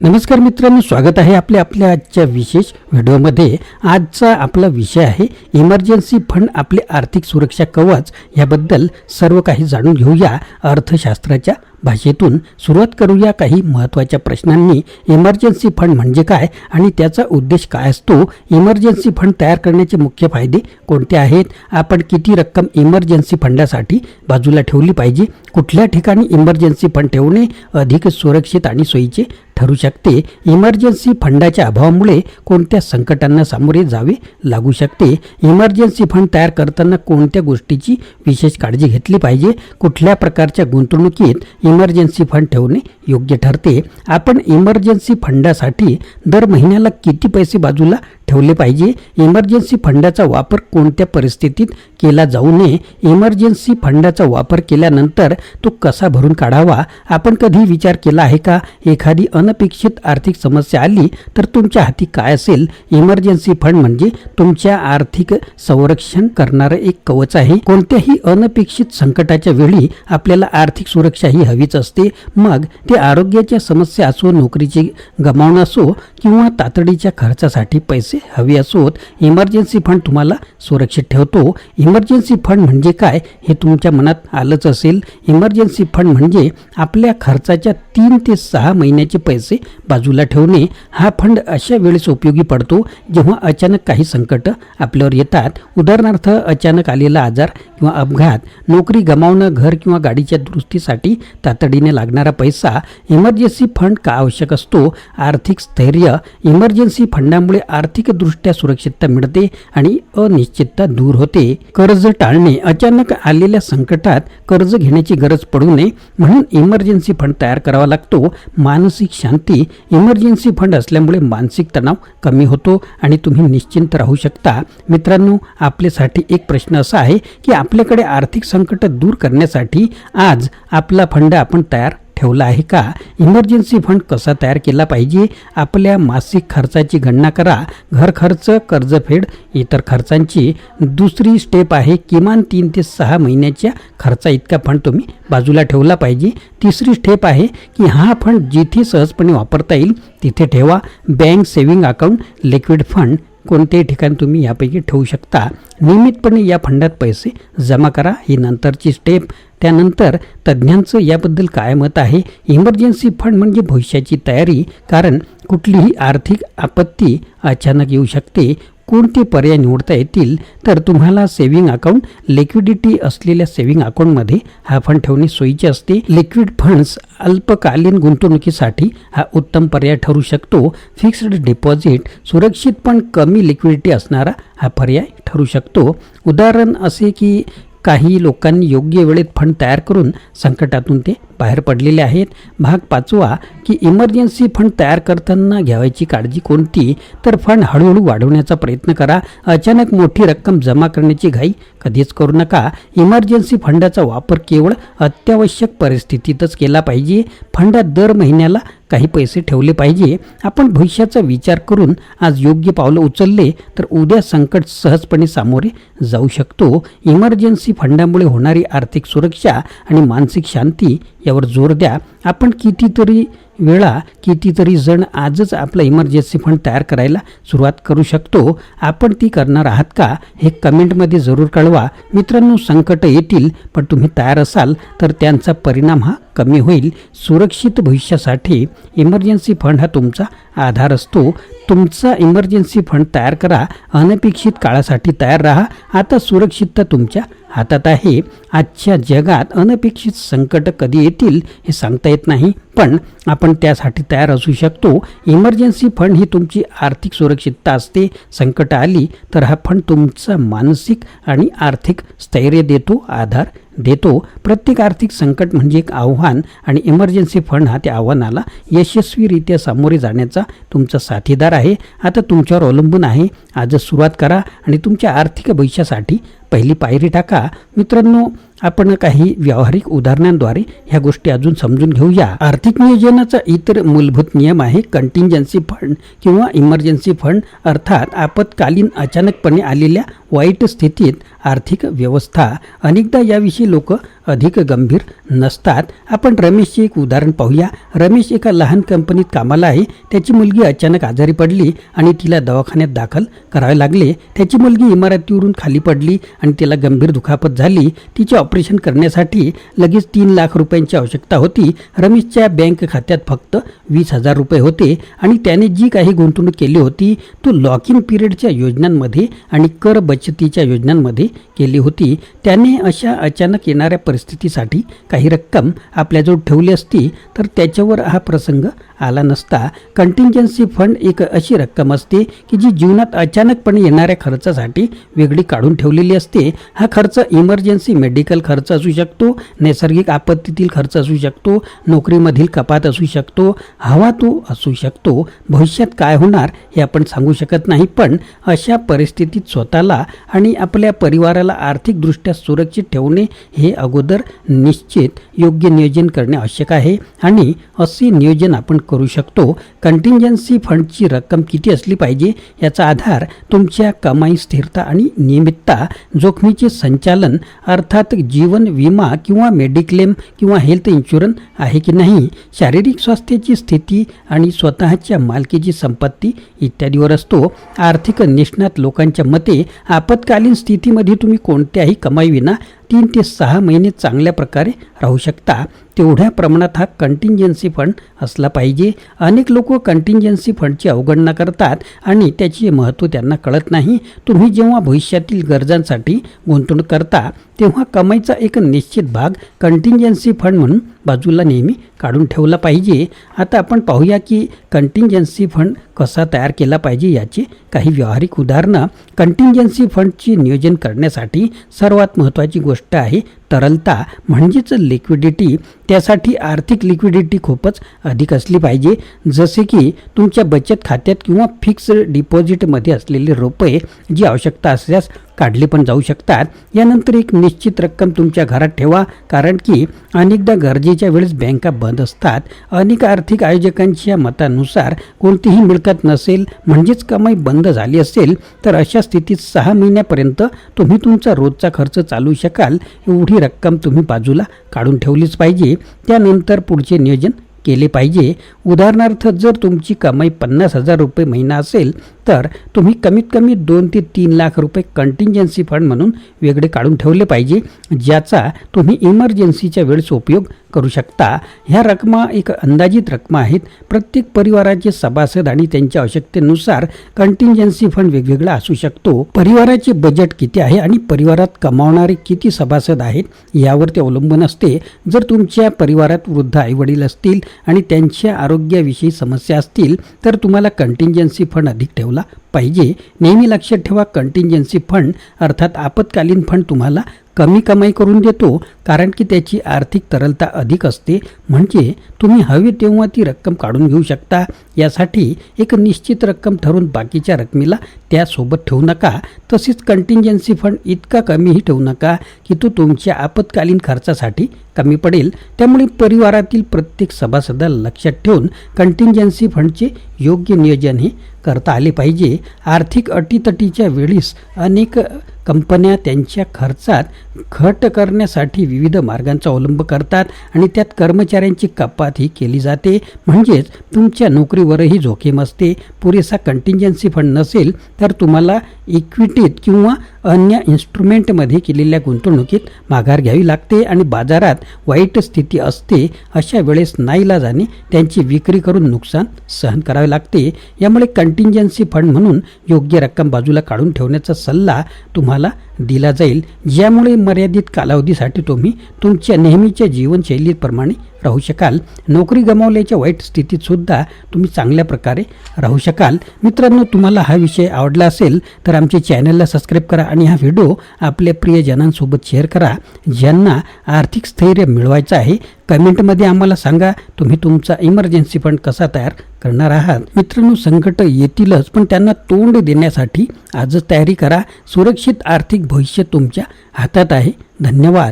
नमस्कार मित्रांनो स्वागत आहे आपल्या आपल्या आजच्या विशेष व्हिडिओमध्ये. आजचा आपला विषय आहे इमर्जन्सी फंड आपले आर्थिक सुरक्षा कवच. याबद्दल सर्व काही जाणून घेऊया अर्थशास्त्राच्या भाषेतून सुरुवात करूया काही महत्त्वाच्या प्रश्नांनी. इमर्जन्सी फंड म्हणजे काय आणि त्याचा उद्देश काय असतो? इमर्जन्सी फंड तयार करण्याचे मुख्य फायदे कोणते आहेत? आपण किती रक्कम इमर्जन्सी फंडासाठी बाजूला ठेवली पाहिजे? कुठल्या ठिकाणी इमर्जन्सी फंड ठेवणे अधिक सुरक्षित आणि सोयीचे ठरू शकते? इमर्जन्सी फंडाच्या अभावामुळे कोणत्या संकटांना सामोरे जावे लागू शकते? इमर्जन्सी फंड तयार करताना कोणत्या गोष्टीची विशेष काळजी घेतली पाहिजे? कुठल्या प्रकारच्या गुंतवणुकीत इमर्जन्सी फंड ठेवणे योग्य ठरते. आपण इमर्जन्सी फंडासाठी दर महिन्याला किती पैसे बाजूला ठेवले पाहिजे. इमर्जन्सी फंडाचा वापर कोणत्या परिस्थितीत केला जाऊ नये? इमर्जन्सी फंडाचा वापर केल्यानंतर तो कसा भरून काढावा? आपण कधी विचार केला आहे का? एखादी अनपेक्षित आर्थिक समस्या आली तर तुमच्या हाती काय असेल? इमर्जन्सी फंड म्हणजे तुमच्या आर्थिक संरक्षण करणारं एक कवच आहे. कोणत्याही अनपेक्षित संकटाच्या वेळी आपल्याला आर्थिक सुरक्षा ही हवीच असते. मग ते आरोग्याच्या समस्या असो नोकरीची गमावणं असो किंवा तातडीच्या खर्चासाठी पैसे हवी असोत इमर्जन्सी फंड तुम्हाला सुरक्षित ठेवतो. इमर्जन्सी फंड म्हणजे काय हे तुमच्या मनात आलंच असेल. इमर्जन्सी फंड म्हणजे आपल्या खर्चाच्या तीन ते सहा महिन्याचे पैसे बाजूला ठेवणे. हा फंड अशा वेळेस उपयोगी पडतो जेव्हा अचानक काही संकट आपल्यावर येतात. उदाहरणार्थ अचानक आलेला आजार किंवा अपघात नोकरी गमावणं घर किंवा गाडीच्या दुरुस्तीसाठी तातडीने लागणारा पैसा इमर्जन्सी फंड का आवश्यक असतो? आर्थिक स्थैर्य इमर्जन्सी फंडामुळे आर्थिक आर्थिकदृष्ट्या सुरक्षितता मिळते आणि अनिश्चितता दूर होते. कर्ज टाळणे अचानक आलेल्या संकटात कर्ज घेण्याची गरज पडू नये म्हणून इमर्जन्सी फंड तयार करावा लागतो. मानसिक शांती इमर्जन्सी फंड असल्यामुळे मानसिक तणाव कमी होतो आणि तुम्ही निश्चिंत राहू शकता. मित्रांनो आपल्यासाठी एक प्रश्न असा आहे की आपल्याकडे आर्थिक संकट दूर करण्यासाठी आज आपला फंड आपण तयार ठेवला आहे का? इमर्जन्सी फंड कसा तयार केला पाहिजे? आपल्या मासिक खर्चाची गणना करा. घर खर्च कर्जफेड इतर खर्चांची. दुसरी स्टेप आहे किमान तीन ते सहा महिन्याच्या खर्चा इतका फंड तुम्ही बाजूला ठेवला पाहिजे. तिसरी स्टेप आहे की हा फंड जिथे सहजपणे वापरता येईल तिथे ठेवा. Bank saving account liquid fund कोणतेही ठिकाण तुम्ही यापैकी ठेवू शकता. नियमितपणे या फंडात पैसे जमा करा. ही नंतरची स्टेप त्यानंतर तज्ज्ञांचं याबद्दल काय मत आहे? इमर्जन्सी फंड म्हणजे भविष्याची तयारी. कारण कुठलीही आर्थिक आपत्ती अचानक येऊ शकते. कोणते पर्याय निवडता येतील तर तुम्हाला सेव्हिंग अकाउंट लिक्विडिटी असलेल्या सेव्हिंग अकाउंटमध्ये हा फंड ठेवणे सोयीचे असते. लिक्विड फंड्स अल्पकालीन गुंतवणुकीसाठी हा उत्तम पर्याय ठरू शकतो. फिक्स्ड डिपॉझिट सुरक्षित पण कमी लिक्विडिटी असणारा हा पर्याय ठरू शकतो. उदाहरण असे की काही लोकांनी योग्य वेळेत फंड तयार करून संकटातून ते बाहेर पडलेले आहेत. भाग पाचवा की इमर्जन्सी फंड तयार करताना घ्यावायची काळजी कोणती? तर फंड हळूहळू वाढवण्याचा प्रयत्न करा. अचानक मोठी रक्कम जमा करण्याची घाई कधीच करू नका. इमर्जन्सी फंडाचा वापर केवळ अत्यावश्यक परिस्थितीतच केला पाहिजे. फंडात दर महिन्याला काही पैसे ठेवले पाहिजे. आपण भविष्याचा विचार करून आज योग्य पावलं उचलले तर उद्या संकट सहजपणे सामोरे जाऊ शकतो. इमर्जन्सी फंडामुळे होणारी आर्थिक सुरक्षा आणि मानसिक शांती यावर जोर द्या. आपण कितीतरी वेळा कितीतरी जण आजच आपला इमर्जन्सी फंड तयार करायला सुरुवात करू शकतो. आपण ती करणार आहात का? हे कमेंटमध्ये जरूर कळवा. मित्रांनो संकट येतील पण तुम्ही तयार असाल तर त्यांचा परिणाम हा कमी होईल. सुरक्षित भविष्यासाठी इमर्जन्सी फंड हा तुमचा आधार असतो. तुमचा इमर्जन्सी फंड तयार करा अनपेक्षित काळासाठी तयार राहा. आता सुरक्षितता तुमच्या हातात आहे. आजच्या जगात अनपेक्षित संकट कधी येतील हे सांगता येत नाही पण आपण त्यासाठी तयार असू शकतो. इमर्जन्सी फंड ही तुमची आर्थिक सुरक्षितता असते. संकट आली तर हा फंड तुमचा मानसिक आणि आर्थिक स्थैर्य देतो. आधार देतो. प्रत्येक आर्थिक संकट म्हणजे एक आव्हान आणि इमर्जन्सी फंड हा त्या आव्हानाला यशस्वीरित्या सामोरे जाण्याचा तुमचा साथीदार आहे. आता तुमच्यावर अवलंबून आहे. आजच सुरुवात करा आणि तुमच्या आर्थिक भविष्यासाठी पहिली पायरी टाका. मित्रांनो आपण काही व्यावहारिक उदाहरणांद्वारे ह्या गोष्टी अजून समजून घेऊया. आर्थिक नियोजनाचा इतर मूलभूत नियम आहे कंटिंजन्सी फंड किंवा इमर्जन्सी फंड अर्थात आपत्कालीन अचानकपणे आलेल्या वाईट स्थितीत आर्थिक व्यवस्था. अनेकदा याविषयी लोक अधिक गंभीर नसतात. आपण रमेशचे एक उदाहरण पाहूया. रमेश एका लहान कंपनीत कामाला आहे. त्याची मुलगी अचानक आजारी पडली आणि तिला दवाखान्यात दाखल करावे लागले. त्याची मुलगी इमारतीवरून खाली पडली आणि तिला गंभीर दुखापत झाली. तिचे ऑपरेशन करण्यासाठी लगेच तीन लाख रुपयांची आवश्यकता होती. रमेशच्या बँक खात्यात फक्त वीस हजार रुपये होते आणि त्याने जी काही गुंतवणूक केली होती तो लॉक इन पिरियडच्या योजनांमध्ये आणि कर बचतीच्या योजनांमध्ये केली होती. त्याने अशा अचानक येणाऱ्या परिस्थितीसाठी काही रक्कम आपल्याजवळ ठेवली असती तर त्याच्यावर हा प्रसंग आला नसता. कंटिंजन्सी फंड एक अशी रक्कम असते की जी जीवनात अचानकपणे येणाऱ्या खर्चासाठी वेगळी काढून ठेवलेली असते. हा खर्च इमर्जन्सी मेडिकल खर्च असू शकतो नैसर्गिक आपत्तीतील खर्च असू शकतो नोकरीमधील कपात असू शकतो हवा तो असू शकतो भविष्यात काय होणार हे आपण सांगू शकत नाही पण अशा परिस्थितीत स्वतःला आणि आपल्या परिवाराला आर्थिकदृष्ट्या सुरक्षित ठेवणे हे अगोदर निश्चित योग्य नियोजन करणे आवश्यक आहे आणि असे नियोजन आपण करू शकतो. कंटिंजन्सी फंडची रक्कम किती असली पाहिजे याचा आधार तुमच्या कमाई स्थिरता आणि नियमितता जोखमीचे संचालन अर्थात जीवन विमा किंवा मेडिक्लेम किंवा हेल्थ इन्शुरन्स आहे की नाही शारीरिक स्वास्थ्याची स्थिती आणि स्वतःच्या मालकीची संपत्ती इत्यादीवर असतो. आर्थिक निष्णात लोकांच्या मते आपत्कालीन स्थितीमध्ये तुम्ही कोणत्याही कमाईविना तीन ते सहा महिने चांगल्या प्रकारे राहू शकता. तेवढ्या प्रमाणात हा कंटिंजन्सी फंड असला पाहिजे. अनेक लोक कंटिंजन्सी फंडची अवगणना करतात आणि त्याचे महत्त्व त्यांना कळत नाही. तुम्ही जेव्हा भविष्यातील गरजांसाठी गुंतवणूक करता तेव्हा कमाईचा एक निश्चित भाग कंटिंजन्सी फंड म्हणून बाजूला नेहमी काढून ठेवला पाहिजे. आता आपण पाहूया की कंटिंजन्सी फंड कसा तयार केला पाहिजे याची काही व्यावहारिक उदाहरणं. कंटिंजन्सी फंडची नियोजन करण्यासाठी सर्वात महत्त्वाची गोष्ट आहे तरलता म्हणजेच लिक्विडिटी त्यासाठी आर्थिक लिक्विडिटी खूपच अधिक असली पाहिजे. जसे की तुमच्या बचत खात्यात किंवा फिक्स्ड डिपॉझिटमध्ये असलेले रुपये जी आवश्यकता असल्यास काढले पण जाऊ शकतात. यानंतर एक निश्चित रक्कम तुमच्या घरात ठेवा कारण की अनेकदा गरजेच्या वेळेस बँका बंद असतात. अनेक आर्थिक आयोजकांच्या मतानुसार कोणतीही मिळकत नसेल म्हणजेच कमाई बंद झाली असेल तर अशा स्थितीत सहा महिन्यापर्यंत तुम्ही तुमचा रोजचा खर्च चालू शकाल. एवढी रक्कम तुम्ही बाजूला काढून ठेवलीच पाहिजे. त्यानंतर पुढचे नियोजन केले पाहिजे. उदाहरणार्थ जर तुमची कमाई पन्नास हजार रुपये महिना असेल तर तुम्ही कमीत कमी दोन ते तीन लाख रुपये कंटिन्जन्सी फंड म्हणून वेगळे काढून ठेवले पाहिजे ज्याचा तुम्ही इमर्जन्सीच्या वेळेस उपयोग करू शकता. ह्या रकमा एक अंदाजित रकमा आहेत. प्रत्येक परिवाराचे सभासद आणि त्यांच्या आवश्यकतेनुसार कंटिन्जन्सी फंड वेगवेगळा असू शकतो. परिवाराचे बजेट किती आहे आणि परिवारात कमावणारे किती सभासद आहेत यावर ते अवलंबून असते. जर तुमच्या परिवारात वृद्ध आईवडील असतील आणि त्यांच्या आरोग्याविषयी समस्या असतील तर तुम्हाला कंटिन्जन्सी फंड अधिक ठेवला पाहिजे. नेहमी लक्षात ठेवा कंटिंजन्सी फंड अर्थात आपत्कालीन फंड तुम्हाला कमी कमाई करून देतो. कारण की त्याची आर्थिक तरलता अधिक असते. म्हणजे तुम्ही हवी तेव्हा ती रक्कम काढून घेऊ शकता. यासाठी एक निश्चित रक्कम ठरवून बाकीच्या रकमेला त्यासोबत ठेवू नका. तसेच कंटिंजन्सी फंड इतका कमीही ठेवू नका की तो तुमच्या आपत्कालीन खर्चासाठी कमी पडेल. त्यामुळे परिवारातील प्रत्येक सभासदाला लक्षात ठेवून कंटिंजन्सी फंडचे योग्य नियोजन हे करता आले पाहिजे. आर्थिक अटीतटीच्या वेळीस अनेक कंपन्या त्यांच्या खर्चात घट करण्यासाठी विविध मार्गांचा अवलंब करतात आणि त्यात कर्मचाऱ्यांची कपात ही केली जाते. म्हणजेच तुमच्या नोकरीवरही जोखीम असते. पुरेसा कंटिंजन्सी फंड नसेल तर तुम्हाला इक्विटीत किंवा अन्य इन्स्ट्रुमेंटमध्ये केलेल्या गुंतवणुकीत माघार घ्यावी लागते आणि बाजारात वाईट स्थिती असते अशा वेळेस नाईलाजाने त्यांची विक्री करून नुकसान सहन करावे लागते. यामुळे कंटिंजन्सी फंड म्हणून योग्य रक्कम बाजूला काढून ठेवण्याचा सल्ला तुम्हाला दिला जाईल. ज्यामुळे मर्यादित कालावधीसाठी तुम्ही तुमच्या नेहमीच्या जीवनशैलीप्रमाणे राहू शकाल. नोकरी गमावल्याच्या वाईट स्थितीत सुद्धा तुम्ही चांगल्या प्रकारे राहू शकाल. मित्रांनो तुम्हाला हा विषय आवडला असेल तर आमच्या चॅनलला सबस्क्राईब करा आणि हा व्हिडिओ आपल्या प्रियजनांसोबत शेअर करा ज्यांना आर्थिक स्थैर्य मिळवायचं आहे. कमेंटमध्ये आम्हाला सांगा तुम्ही तुमचा इमर्जन्सी फंड कसा तयार करणार आहात? मित्रांनो संकट येतीलच पण त्यांना तोंड देण्यासाठी आजच तयारी करा. सुरक्षित आर्थिक भविष्य तुमच्या हातात आहे. धन्यवाद.